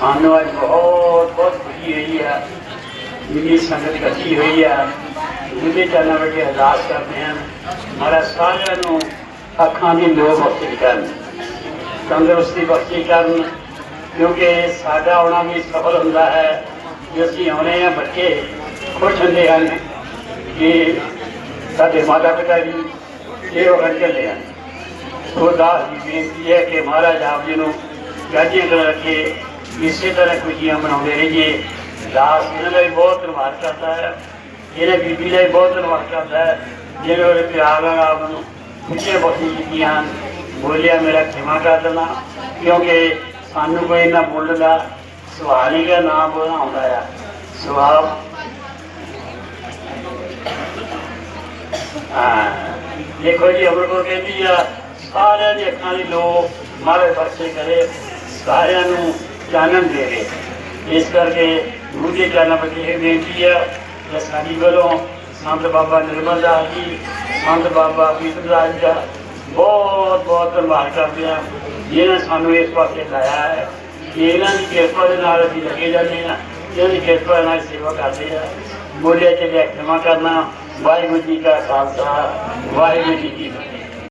ਸਾਨੂੰ ਅੱਜ ਬਹੁਤ ਬਹੁਤ ਖੁਸ਼ੀ ਹੋਈ ਹੈ ਜਿੰਨੀ ਸੰਗਤ ਇਕੱਠੀ ਹੋਈ ਹੈ ਉਹਦੇ ਚਰਨਾਂ ਵਿੱਚ ਅਰਦਾਸ ਕਰਦੇ ਹਾਂ ਮਹਾਰਾਜ ਸਾਰਿਆਂ ਨੂੰ ਅੱਖਾਂ ਦੀ ਲੋੜ ਬਖਸ਼ੀ ਕਰਨ, ਤੰਦਰੁਸਤੀ ਬਖਸ਼ੀ ਕਰਨ, ਕਿਉਂਕਿ ਸਾਡਾ ਆਉਣਾ ਵੀ ਸਫਲ ਹੁੰਦਾ ਹੈ। ਜੇ ਅਸੀਂ ਆਉਣੇ ਆ, ਬੱਚੇ ਖੁਸ਼ ਹੁੰਦੇ ਹਨ ਕਿ ਸਾਡੇ ਮਾਤਾ ਪਿਤਾ ਜੀ ਇਹ ਹੋ ਚੱਲੇ ਹਨ। ਸੋ ਦਾਸ ਦੀ ਬੇਨਤੀ ਹੈ ਕਿ ਮਹਾਰਾਜ ਆਪ ਜੀ ਨੂੰ ਗਾਜੀਆਂ ਕਰ ਰੱਖੇ ਇਸੇ ਤਰ੍ਹਾਂ ਖੁਸ਼ੀਆਂ ਮਨਾਉਂਦੇ ਰਹੀਏ ਦਾਸ ਇਹਨਾਂ ਦਾ ਵੀ ਬਹੁਤ ਧੰਨਵਾਦ ਕਰਦਾ ਹੈ ਇਹਨੇ ਬੀਬੀ ਦਾ ਵੀ ਬਹੁਤ ਧੰਨਵਾਦ ਕਰਦਾ ਹੈ ਜਿਹਨੇ ਉਹਦੇ ਪਿਆਰ ਨਾਲ ਆਪ ਨੂੰ ਖੁਸ਼ੀਆਂ ਬਖਸ਼ੀ ਕੀਤੀਆਂ ਹਨ। ਬੋਲਿਆ ਮੇਰਾ ਖਿਮਾ ਕਰ ਦੇਣਾ ਕਿਉਂਕਿ ਸਾਨੂੰ ਕੋਈ ਨਾ ਬੋਲਣ ਦਾ ਸਵਾਲ ਹੀ ਦਾ ਨਾਮ ਬੋਲਣਾ ਆਉਂਦਾ ਆ ਸਵਾਲ ਹਾਂ ਦੇਖੋ ਜੀ ਅਮਰ ਕੋ ਕਹਿੰਦੀ ਆ ਸਾਰਿਆਂ ਦੀ ਅੱਖਾਂ ਦੀ ਲੋ ਮਾਰੇ ਬਖਸ਼ੇ ਕਰੇ ਸਾਰਿਆਂ ਨੂੰ ਚਾਨਣ ਰਹੇ। ਇਸ ਕਰਕੇ ਗੁਰੂ ਦੇ ਚਰਨਾਂ ਵਿੱਚ ਇਹ ਬੇਨਤੀ ਹੈ ਕਿ ਸਾਡੀ ਵੱਲੋਂ ਸੰਤ ਬਾਬਾ ਨਿਰਮਲ ਦਾਸ ਜੀ, ਸੰਤ ਬਾਬਾ ਬੀਤਮ ਦਾਸ ਜੀ ਦਾ ਬਹੁਤ ਬਹੁਤ ਧੰਨਵਾਦ ਕਰਦੇ ਹਾਂ ਜਿਹਨਾਂ ਸਾਨੂੰ ਇਸ ਪਾਸੇ ਲਾਇਆ ਹੈ ਕਿ ਇਹਨਾਂ ਦੀ ਕਿਰਪਾ ਦੇ ਨਾਲ ਅਸੀਂ ਲੱਗੇ ਜਾਂਦੇ ਹਾਂ, ਇਹਨਾਂ ਦੀ ਕਿਰਪਾ ਨਾਲ ਸੇਵਾ ਕਰਦੇ ਹਾਂ। ਬੋਲਿਆ ਲਿਆ ਖਿਮਾ ਕਰਨਾ ਵਾਹਿਗੁਰੂ ਜੀ ਕਾ ਖਾਲਸਾ, ਵਾਹਿਗੁਰੂ ਜੀ ਕੀ ਫਤਿਹ।